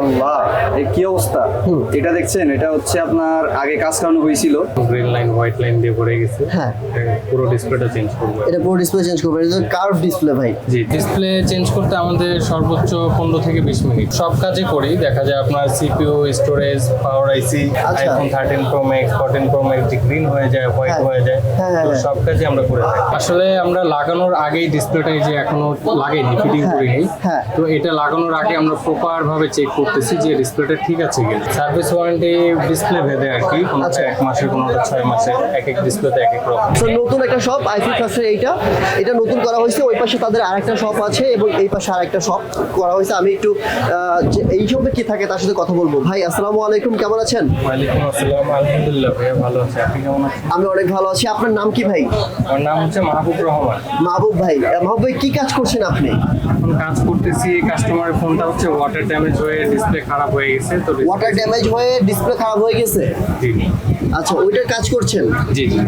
আল্লাহ। এ কি অবস্থা? এটা দেখছেন? এটা হচ্ছে আপনার আগে কাজ করানো হয়েছিল। গ্রিন লাইন হোয়াইট লাইন দিয়ে ভরে গেছে। হ্যাঁ। পুরো ডিসপ্লেটা চেঞ্জ করব। এটা পুরো ডিসপ্লে চেঞ্জ করবে। এটা কার্ভ ডিসপ্লে ভাই। জি ডিসপ্লে চেঞ্জ করতে আমাদের সর্বোচ্চ পনেরো থেকে বিশ মিনিট। সব কাজে করি। দেখা যায় আপনার CPU storage power IC. IPhone thirteen pro max fourteen pro max যে গ্রিন হয়ে যায় হোয়াইট হ্যাঁ। যায় হ্যাঁ, হ্যাঁ, তো হ্যাঁ। সব কাজে আমরা করে থাকি। আসলে আমরা লাগানোর আগেই ডিসপ্লেটা এই যে এখনও লাগেনি ফিটিং করিনি। হ্যাঁ। তো এটা লাগানোর আগে আমরা প্রপার ভাবে চেক করতেছি যে ডিসপ্লেটা ঠিক আছে কিনা সার্ভিস ওয়ারেন্টি ডিসপ্লে ভেদে আর কি। কোনোটা আচ্ছা। এক মাসের কোনোটা ছয় মাসের এক এক ডিসপ্লেতে এক এক রকম। তো নতুন একটা শপ আইফি ফার্স্টের এইটা। এটা নতুন করা হয়েছে ওই পাশে তাদের আরেকটা শপ আছে এবং এই পাশে আরেকটা শপ করা হয়েছে। আমি একটু যে এই শপে কি থাকে তার সাথে কথা বলব। ভাই আসসালামু আলাইকুম কেমন আছেন? ওয়ালাইকুম আসসালাম আলহামদুলিল্লাহ ভাইয়া ভালো আছে। আপনি কেমন আছেন? আমি অনেক ভালো আছি। আপনার নাম কি ভাই? আমার নাম হচ্ছে মাহবুব রহমান। মাহবুব ভাই। মাহবুব ভাই কি কাজ করছেন আপনি? কাজ করতেছি কাস্টমারের ফোনটা হচ্ছে ওয়াটার ড্যামেজ হয়ে ডিসপ্লে খারাপ হয়ে গেছে তো ওয়াটার ড্যামেজ হয়ে ডিসপ্লে খারাপ হয়ে গেছে? জি। আচ্ছা ওইটার কাজ করছেন? জি জি।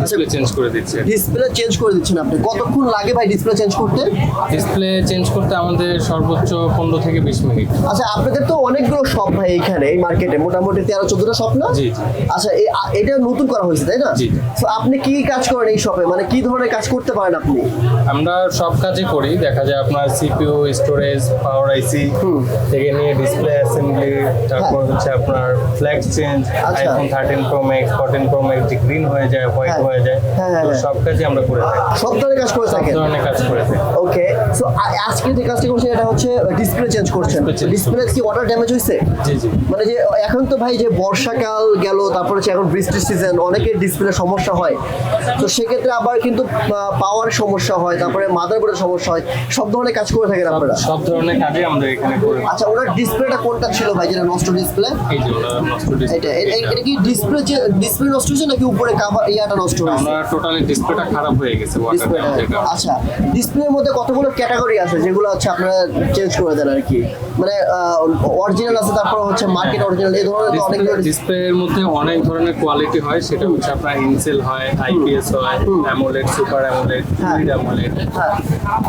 ডিসপ্লে চেঞ্জ করে দিচ্ছে। ডিসপ্লে চেঞ্জ করে দিচ্ছেন আপনি। কতক্ষণ লাগে ভাই ডিসপ্লে চেঞ্জ করতে? ডিসপ্লে চেঞ্জ করতে আমাদের সর্বোচ্চ পনেরো থেকে বিশ মিনিট। আচ্ছা আপনাদের তো অনেকগুলো শপ ভাই এখানে এই মার্কেটে মোটামুটি তেরো চোদ্দটা শপ না? জি, জি। আচ্ছা এটা নতুন করা হয়েছে তাই না? জি। তো আপনি কি কাজ করেন এই শপে মানে কি ধরনের কাজ করতে পারেন আপনি? আমরা সব কাজে করি। দেখা যায় আপনার সিপিইউ স্টোরেজ পাওয়ার আইসি থেকে নিয়ে ডিসপ্লে অ্যাসেম্বলি তারপর হচ্ছে আপনার flex change. IPhone thirteen pro max fourteen pro max যে গ্রিন হয়ে যায় হোয়াইট হ্যাঁ। হয়ে যায় হ্যাঁ, হ্যাঁ, তো হ্যাঁ। সব কাজে আমরা করে থাকি। সব ধরনের কাজ করে সব ধরনের কাজ করে থাকি। ওকে সো আজকে যে কাজটা করছে এটা হচ্ছে ডিসপ্লে চেঞ্জ করছেন। ডিসপ্লে কি ওয়াটার ড্যামেজ হয়েছে জি জি। মানে যে এখন তো ভাই যে বর্ষাকাল গেল তারপর হচ্ছে এখন বৃষ্টির সিজন অনেকের ডিসপ্লে সমস্যা হয়। তো সেক্ষেত্রে আবার কিন্তু পাওয়ার সমস্যা হয় তারপরে মাদারবোর্ডের সমস্যা হয় সব ধরনের কাজ করে থাকেন আপনারা? সব ধরনের কাজে আমরা এখানে করে। আচ্ছা ওনার ডিসপ্লেটা কোনটা ছিল ভাই যেটা নষ্ট ডিসপ্লে এই যে ওরা নষ্ট display। এটা কি ডিসপ্লে যে ডিসপ্লে নষ্ট হয়েছে নাকি উপরে কাভার ইয়াটা নষ্ট হয়েছে? আমরা টোটালি ডিসপ্লেটা খারাপ হয়ে গেছে ওয়াটার আচ্ছা ডিসপ্লের মধ্যে কতগুলো ক্যাটাগরি আছে যেগুলো হচ্ছে আপনারা চেঞ্জ করে দেন আর কি? মানে অরিজিনাল আছে তারপর হচ্ছে মার্কেট অরিজিনাল এই ধরনের তো অনেকগুলো ডিসপ্লের মধ্যে অনেক ধরনের কোয়ালিটি হয় সেটা হচ্ছে আপনার ইনসেল হয় আইপিএস হয় AMOLED super AMOLED. Fluid AMOLED হ্যাঁ।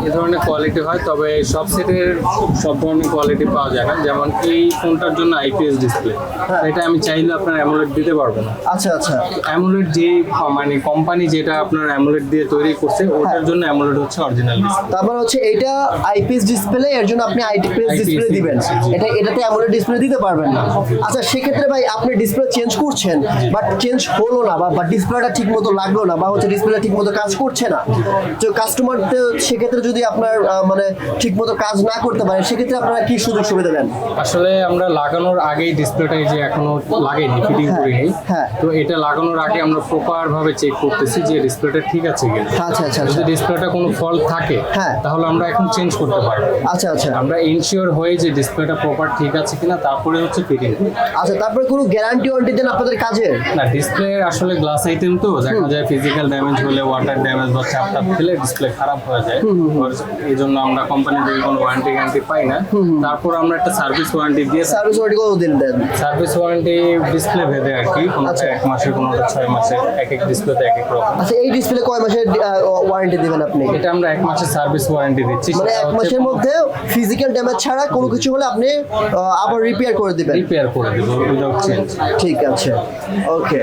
এই ধরনের কোয়ালিটি হয় তবে সব সেটের সব ধরনের কোয়ালিটি পাওয়া যায় না। যেমন এই ফোনটার জন্য আইপিএস ডিসপ্লে হ্যাঁ। এটা আমি চাইলে আপনার অ্যামোলেড দিতে পারব না। আচ্ছা আচ্ছা। অ্যামোলেড যে মানে কোম্পানি যেটা আপনার অ্যামোলেড দিয়ে তৈরি করছে হ্যাঁ। ওটার জন্য অ্যামোলেড হচ্ছে অরিজিনাল তারপর হচ্ছে এটা আইপিএস ডিসপ্লে এর জন্য আপনি আইপিএস ডিসপ্লে দিবেন। এটা এটাতে অ্যামোলেড ডিসপ্লে দিতে পারবেন না। আচ্ছা সেক্ষেত্রে ভাই আপনি ডিসপ্লে চেঞ্জ করছেন বাট চেঞ্জ হলো না বা বা ডিসপ্লেটা ঠিক মতো লাগল না বা হচ্ছে ডিসপ্লেটা ঠিক মতো কাজ করছে না। তো কাস্টমার সেক্ষেত্রে যদি আপনার মানে ঠিক মতো কাজ না করতে পারে সেক্ষেত্রে আপনারা কি সুযোগ সুবিধা দেন? আসলে আমরা লাগানোর আগেই ডিসপ্লেটা এই যে এখনও লাগেনি ফিটিং হ্যাঁ, করিনি। হ্যাঁ। তো এটা লাগানোর আগে আমরা প্রপার ভাবে চেক করতেছি যে ডিসপ্লেটা ঠিক আছে কিনা। আচ্ছা আচ্ছা আচ্ছা। যদি ডিসপ্লেটা কোনো ফল্ট থাকে হ্যাঁ। তাহলে আমরা এখন চেঞ্জ করতে পারব। আচ্ছা আচ্ছা। আমরা ইনশিওর হয়ে যে ডিসপ্লেটা প্রপার ঠিক আছে কিনা তারপরে হচ্ছে ফিটিং আচ্ছা তারপরে কোনো গ্যারান্টি ওয়ারেন্টি দেন আপনাদের কাজে না ডিসপ্লে আসলে গ্লাস আইটেম তো দেখা যায় ফিজিক্যাল ড্যামেজ হলে ওয়াটার ড্যামেজ বা চাপ টাপ খেলে ডিসপ্লে খারাপ হয়ে যায়। এই জন্য আমরা কোম্পানি থেকে কোনো ওয়ারেন্টি গ্যারান্টি পাই না। তারপর আমরা একটা সার্ভিস ওয়ারেন্টি দিয়ে সার্ভিস ওয়ারেন্টি কত দিন? দেন সার্ভিস ওয়ারেন্টি ডিসপ্লে ভেদে আর কি কোনোটা আচ্ছা। এক মাসের কোনোটা ছয় মাসের এক এক ডিসপ্লেতে এক এক রকম। আচ্ছা এই ডিসপ্লে কয় মাসের ওয়ারেন্টি দিবেন আপনি? এটা আমরা এক মাসের সার্ভিস ওয়ারেন্টি দিচ্ছি মানে এক মাসের মধ্যে ফিজিক্যাল ড্যামেজ ছাড়া কোনো কিছু হলে আপনি আবার রিপেয়ার করে দিবেন। রিপেয়ার করে দেবো উইদাউট চেঞ্জ ঠিক আছে। ওকে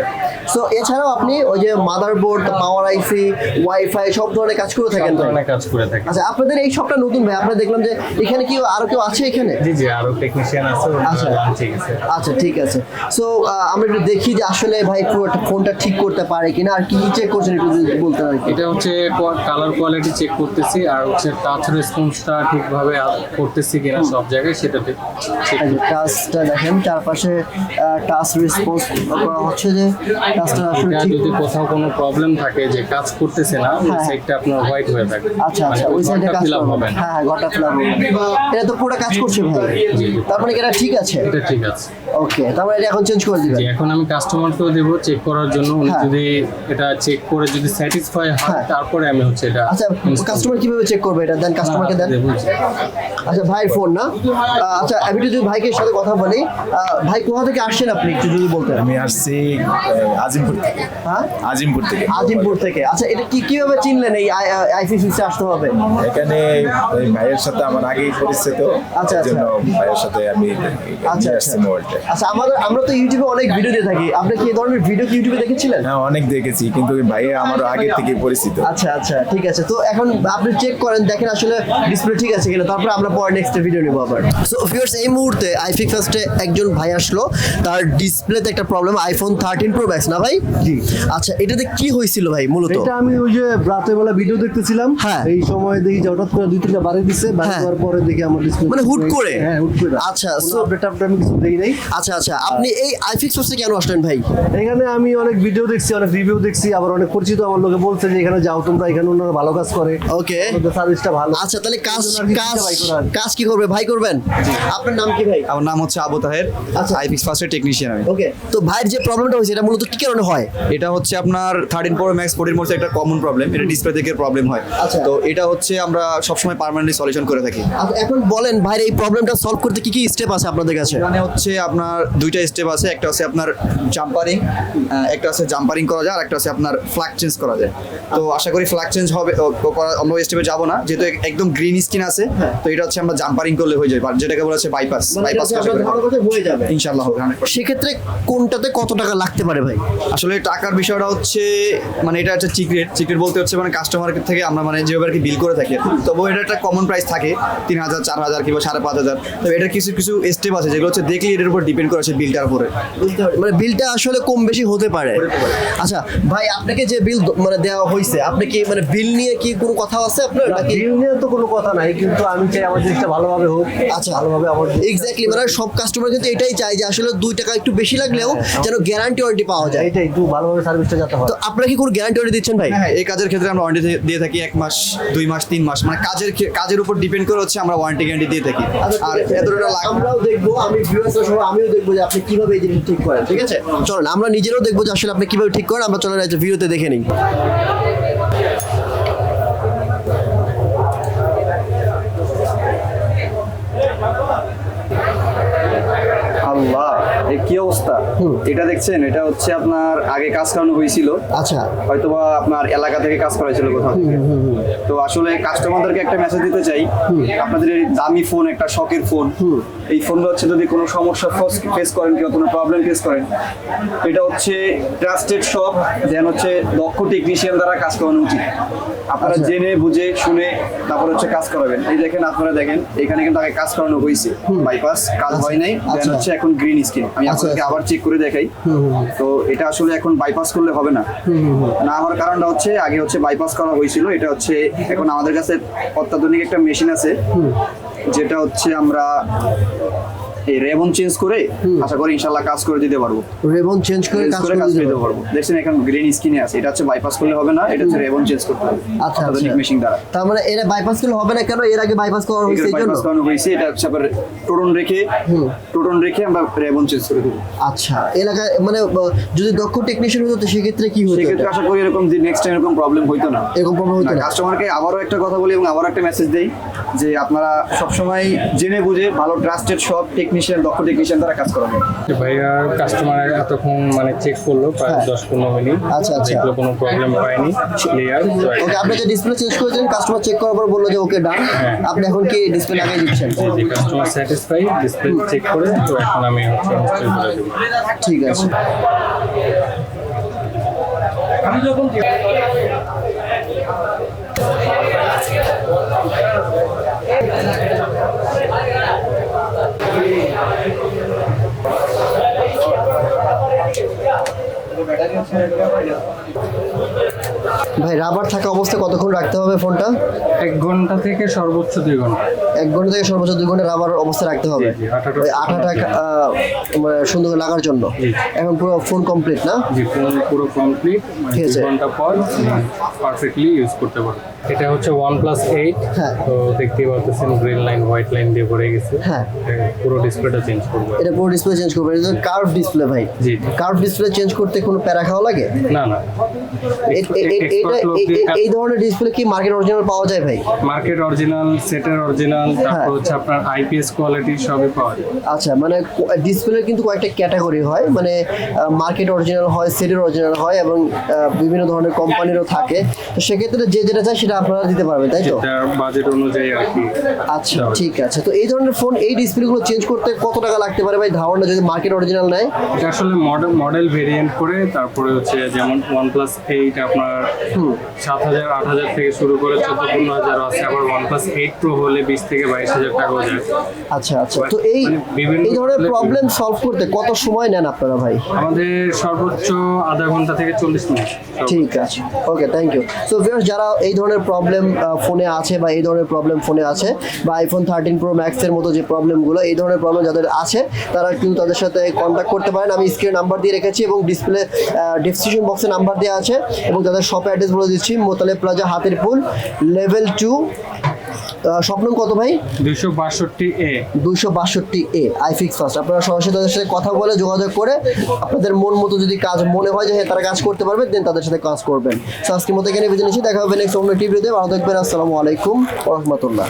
সো এছাড়াও আপনি ওই যে মাদারবোর্ড পাওয়ার আইসি ওয়াইফাই সব ধরনের কাজ করে থাকেন তো? কাজ করে থাকি। আচ্ছা আপনাদের এই সবটা নতুন ভাই আপনারা দেখলাম যে এখানে কি আরও কেউ আছে এখানে? জি জি আরও টেকনিশিয়ান আছে আচ্ছা। লাঞ্চে গেছে আচ্ছা ঠিক আছে। সো আমরা একটু দেখি যে আসলে ভাই ফোনটা ঠিক করতে পারে কিনা আর কি কি চেক করছেন একটু আর কি। এটা হচ্ছে কালার কোয়ালিটি চেক করতেছি আর হচ্ছে টাচ রেসপন্সটা ঠিকভাবে করতেছি কিনা সব জায়গায় সেটাতে check টাচটা দেখেন চারপাশে টাচ রেসপন্স করা হচ্ছে যে টাচটা আসলে ঠিক যদি কোথাও কোনো প্রবলেম থাকে যে কাজ করতেছে না ওই হ্যাঁ। সাইডটা আপনার হোয়াইট হয়ে থাকে। আচ্ছা মানে আচ্ছা ওই সাইডে কাজ হবে না। হ্যাঁ হ্যাঁ গোটা ফিল এটা তো পুরো কাজ করছে ভাই। জি, জি। তার কি এটা ঠিক আছে? এটা ঠিক আছে। ওকে তার মানে এটা এখন চেঞ্জ করে দিবেন। এখন আমি কাস্টমারকেও দেবো চেক করার জন্য। উনি হ্যাঁ। যদি এটা চেক করে যদি স্যাটিসফাই হয় হ্যাঁ। তারপরে আমি হচ্ছে এটা আচ্ছা কাস্টমার কীভাবে চেক করবে এটা? দেন কাস্টমারকে দেন। আচ্ছা ভাইয়ের ফোন না? আচ্ছা আমি যদি ভাইকে সাথে কথা বলি ভাই কোথা থেকে আসছেন আপনি? একটু যদি বলতেন। আমি আসছি আজিমপুর থেকে। হ্যাঁ? আজিমপুর থেকে। আজিমপুর থেকে। আচ্ছা এটা কি কীভাবে চিনলেন এই আইসিসিসি আসতে হবে? এখানে ভাইয়ের সাথে আমার আগেই পরিচিত আচ্ছা, এই জন্য ভাইয়ের সাথে আমি আচ্ছা আচ্ছা। আচ্ছা আমাদের আমরা তো ইউটিউবে অনেক ভিডিও দিয়ে থাকি। আপনি কি এই ধরনের ভিডিও কি ইউটিউবে দেখেছিলেন? হ্যাঁ অনেক দেখেছি কিন্তু ভাই আমার আগের থেকে পরিচিত। আচ্ছা আচ্ছা ঠিক আছে। তো এখন আপনি চেক করেন দেখেন আসলে ডিসপ্লে ঠিক আছে কিনা। তারপর আমরা পরে নেক্সট ভিডিও নেব আবার। সো ভিউয়ার্স এই মুহূর্তে আইফিক ফার্স্টে একজন ভাই আসলো। তার ডিসপ্লেতে একটা problem iPhone thirteen pro max না ভাই? জি। আচ্ছা এটাতে কি হয়েছিল ভাই মূলত? এটা আমি ওই যে রাতে বেলা ভিডিও দেখতেছিলাম। হ্যাঁ। এই সময় দেখি যে হঠাৎ করে দুই তিনটা বাড়ি দিচ্ছে বাড়ি হ্যাঁ। দেওয়ার পরে দেখি আমার ডিসপ্লে মানে হুট করে? হ্যাঁ হুট করে। আচ্ছা, কোনো so- আপডেট আপডেট আমি কিছু দেই নাই। আচ্ছা আচ্ছা আপনি এই আইফিক্স ফার্স্টে কেন আসলেন ভাই? এখানে আমি অনেক ভিডিও দেখছি অনেক রিভিউ দেখছি আবার অনেক পরিচিত আমার লোকে বলছে যে এখানে যাও তোমরা এখানে ওনারা ভালো কাজ করে। ওকে সার্ভিসটা ভালো। আচ্ছা তাহলে কাজ কাজ ভাই কাজ কি করবে? ভাই করবেন? আপনার নাম কি ভাই? আমার নাম হচ্ছে আবু তাহের আচ্ছা। আইপিক্স ফার্স্টের টেকনিশিয়ান আমি। ওকে তো ভাইয়ের যে প্রবলেমটা হয়েছে এটা মূলত কি কারণে হয়? এটা হচ্ছে আপনার থার্টিন প্রো ম্যাক্স ফোর্টির মধ্যে একটা কমন প্রবলেম এটা ডিসপ্লে থেকে প্রবলেম হয়। আচ্ছা। তো এটা হচ্ছে আমরা সবসময় পার্মানেন্টলি সলিউশন করে থাকি। আচ্ছা, এখন বলেন ভাইয়ের এই প্রবলেমটা সলভ করতে কি কি স্টেপ আছে আপনাদের কাছে? এখানে হচ্ছে আপনার দুইটা স্টেপ আছে একটা আছে আপনার জাম্পারিং একটা আছে জাম্পারিং করা যায় আর একটা আছে আপনার ফ্ল্যাগ চেঞ্জ করা যায়। তো আশা করি ফ্ল্যাগ চেঞ্জ হবে অন্য স্টেপে যাব না যেহেতু একদম গ্রিন স্কিন আছে তো এটা হচ্ছে আমরা জাম্পারিং করলে হয়ে যায় বা- যেটাকে বলা হচ্ছে বাইপাস মানে বাইপাস হয়ে যাবে। ইনশাল্লাহ হবে 100% সেক্ষেত্রে কোনটাতে কত টাকা লাগতে পারে ভাই? আসলে টাকার বিষয়টা হচ্ছে মানে এটা একটা সিক্রেট সিক্রেট বলতে হচ্ছে মানে কাস্টমার থেকে আমরা মানে যেভাবে আর কি বিল করে থাকি। তবু এটা একটা কমন প্রাইস থাকে তিন হাজার চার হাজার কিংবা সাড়ে পাঁচ হাজার। তবে এটার কিছু কিছু স্টেপ আছে যেগুলো হচ্ছে দেখলে এটার উপর ডিপেন্ড করেছে বিলটার উপরে। বুঝতে পারি মানে বিলটা আসলে কম বেশি হতে পারে। আচ্ছা ভাই আপনাকে যে বিল মানে দেওয়া হয়েছে আপনি কি মানে বিল নিয়ে কি কোনো কথা আছে আপনার? নাকি ডিল নিয়ে তো কোনো কথা নাই কিন্তু আমি চাই আমার জিনিসটা ভালোভাবে হোক আচ্ছা ভালোভাবে আমার এক্স্যাক্টলি মানে সব কাস্টমার কিন্তু এটাই চাই যে আসলে দুই টাকা একটু বেশি লাগলেও যেন গ্যারান্টি ওয়ারেন্টি পাওয়া যায়। এটাই একটু ভালোভাবে সার্ভিসটা যাতে হয়। তো আপনারা কি কোনো গ্যারান্টি ওয়ারেন্টি দিচ্ছেন ভাই? হ্যাঁ এই কাজের ক্ষেত্রে আমরা ওয়ারেন্টি দিয়ে থাকি এক মাস দুই মাস তিন মাস। মানে কাজের কাজের উপর ডিপেন্ড করে হচ্ছে আমরা ওয়ারেন্টি গ্যারান্টি দিয়ে থাকি। আচ্ছা, আর এতটা লাগে আমরাও দেখব আমি ভিউয়ার্সের সহ আমিও দেখব যে আপনি কীভাবে এই জিনিস ঠিক করেন ঠিক আছে? চলেন আমরা নিজেরাও দেখব যে আসলে আপনি কীভাবে ঠিক করেন আমরা চলেন ভিডিওতে দেখে নিই আল্লাহ এই কি অবস্থা এটা দেখছেন এটা হচ্ছে আপনার আগে কাজ করানো হয়েছিল। আচ্ছা। হয়তোবা আপনার এলাকা থেকে কাজ করা হয়েছিল কোথাও থেকে। তো আসলে কাস্টমারদেরকে একটা মেসেজ দিতে চাই। আপনাদের এই দামি ফোন একটা শখের ফোন এই ফোনগুলো হচ্ছে যদি কোনো সমস্যা ফেস করেন কিংবা কোনো প্রবলেম ফেস করেন এটা হচ্ছে ট্রাস্টেড শপ দেন হচ্ছে দক্ষ টেকনিশিয়ান দ্বারা কাজ করানো উচিত। আপনারা জেনে বুঝে শুনে তারপর হচ্ছে কাজ করাবেন। এই দেখেন আপনারা দেখেন এখানে কিন্তু আগে কাজ করানো হয়েছে। বাইপাস কাজ হয় নাই দেন আচ্ছা। হচ্ছে এখন গ্রিন স্ক্রিন আমি আচ্ছা, আচ্ছা। আবার চেক করে দেখাই। তো এটা আসলে এখন বাইপাস করলে হবে না। না হওয়ার কারণটা হচ্ছে আগে হচ্ছে বাইপাস করা হয়েছিল। এটা হচ্ছে এখন আমাদের কাছে অত্যাধুনিক একটা মেশিন আছে। যেটা হচ্ছে আমরা এই রেবন চেঞ্জ করে আশা করি ইনশাল্লাহ কাজ করে দিতে পারব। রেবন চেঞ্জ করে কাজ করে করে করে দিতে পারব। দেখছেন এখন গ্রিন স্ক্রিনে আছে। এটা হচ্ছে বাইপাস করলে হবে না এটা হচ্ছে রেবন চেঞ্জ করতে হবে। আচ্ছা অত্যাধুনিক আচ্ছা মেশিন দ্বারা। তার মানে এরা বাইপাস করলে হবে না কেন? এর আগে বাইপাস করা হয়েছে এই জন্য বাইপাস করানো হয়েছে এটা হচ্ছে আবার টোটন রেখে টোটন রেখে আমরা রেবন চেঞ্জ করে দেবো। আচ্ছা এলাকায় মানে যদি দক্ষ টেকনিশিয়ান হতো সেক্ষেত্রে কি হতো সেক্ষেত্রে আশা করি এরকম যে নেক্সট টাইম এরকম প্রবলেম হইতো না। এরকম প্রবলেম হতো না কাস্টমারকে আবারও একটা কথা বলি এবং আবারও একটা মেসেজ দেই যে আপনারা সবসময় জেনে বুঝে ভালো ট্রাস্টেড সব টেকনিশিয়ান দক্ষ টেকনিশিয়ান দ্বারা কাজ করাবেন ভাইয়া কাস্টমার এতক্ষণ মানে চেক করল প্রায় হ্যাঁ। দশ পনেরো মিনিট। আচ্ছা, আচ্ছা। কোনো প্রবলেম পাইনি ক্লিয়ার ওকে আপনি যে ডিসপ্লে চেঞ্জ করে দিলেন কাস্টমার চেক করার পর বলল যে ওকে ডান হ্যাঁ। আপনি এখন কি ডিসপ্লে লাগিয়ে দিচ্ছেন? কাস্টমার স্যাটিসফাই ডিসপ্লে চেক করে তো এখন আমি হচ্ছে ইনস্টল করে দেবো। ঠিক আছে। ভাই রাবার থাকা অবস্থায় কতক্ষণ রাখতে হবে ফোনটা? এক ঘণ্টা থেকে সর্বোচ্চ দুই ঘণ্টা। এক ঘণ্টা থেকে সর্বোচ্চ দুই ঘণ্টা রাবার অবস্থায় রাখতে হবে। আঠাটা- মানে সুন্দর করে লাগার জন্য। এখন পুরো ফোন কমপ্লিট না? জি ফোন পুরো কমপ্লিট ঠিক আছে। ঘণ্টা পর পারফেক্টলি ইউজ করতে পারব। এটা হচ্ছে ওয়ান প্লাস এইট হ্যাঁ। তো দেখতেই পাচ্ছেন গ্রিন লাইন হোয়াইট লাইন দিয়ে ভরে গেছে। হ্যাঁ। পুরো ডিসপ্লেটা চেঞ্জ করব। এটা পুরো ডিসপ্লে চেঞ্জ করবেন এটা কার্ভ ডিসপ্লে ভাই। জি। কার্ভ ডিসপ্লে চেঞ্জ করতে কোনো প্যারা খাওয়া লাগে? না না। এটা এই ধরনের ডিসপ্লে কি মার্কেট অরিজিনাল পাওয়া যায় ভাই? মার্কেট অরিজিনাল সেটের অরিজিনাল হ্যাঁ। তারপর হচ্ছে আপনার আইপিএস কোয়ালিটি সবই পাওয়া যায়। আচ্ছা মানে ডিসপ্লে কিন্তু কয়েকটা ক্যাটাগরি হয়। মানে মার্কেট অরিজিনাল হয় সেটের অরিজিনাল হয় এবং বিভিন্ন ধরনের কোম্পানিরও থাকে। তো সেক্ষেত্রে যে যেটা চায় সেটা আপনারা দিতে পারবেন তাই তো? বাজেট অনুযায়ী আর কি। আচ্ছা ঠিক আছে। তো এই ধরনের ফোন এই ডিসপ্লেগুলো চেঞ্জ করতে কত টাকা লাগতে পারে ভাই? ধারণা যদি মার্কেট অরিজিনাল নেয়? এটা আসলে মডেল মডেল ভেরিয়েন্ট করে তারপরে হচ্ছে যেমন প্লাস এইট আপনার সাত হাজার আট হাজার থেকে শুরু করে চোদ্দ পনেরো হাজার আছে। আবার প্লাস এইট প্রো হলে বিশ থেকে বাইশ হাজার টাকাও যায়। আচ্ছা আচ্ছা। তো এই মানে এই ধরনের প্রবলেম সলভ করতে কত সময় নেন আপনারা ভাই? আমাদের সর্বোচ্চ আধা ঘণ্টা থেকে চল্লিশ মিনিট। ঠিক আছে। Okay thank you so viewers যারা এই ধরনের প্রবলেম ফোনে আছে বা এই ধরনের প্রবলেম ফোনে আছে বা আইফোন থার্টিন প্রো ম্যাক্সের মতো যে প্রবলেমগুলো এই ধরনের প্রবলেম যাদের আছে, তারা কিন্তু তাদের সাথে কন্ট্যাক্ট করতে পারেন। আমি স্ক্রিনে নাম্বার দিয়ে রেখেছি এবং ডিসপ্লে ডিসক্রিপশন বক্সে নাম্বার দেওয়া আছে এবং তাদের শপ অ্যাড্রেস বলে দিচ্ছি মোতালে প্লাজা হাতের পুল লেভেল টু স্বপ্ন কত ভাই? দুইশো বাষট্টি এ। দুইশো বাষট্টি এ আইফিক্স ফার্স্ট আপনারা সরাসরি তাদের সাথে কথা বলে যোগাযোগ করে আপনাদের মন মতো যদি কাজ মনে হয় যে হ্যাঁ তারা কাজ করতে পারবে দেন তাদের সাথে কাজ করবেন। আজকের মতো এখানে বিদায় নিচ্ছি। দেখা হবে নেক্সট অন্য টিভিতে ভালো থাকবেন। আসসালামু আলাইকুম রহমতুল্লাহ।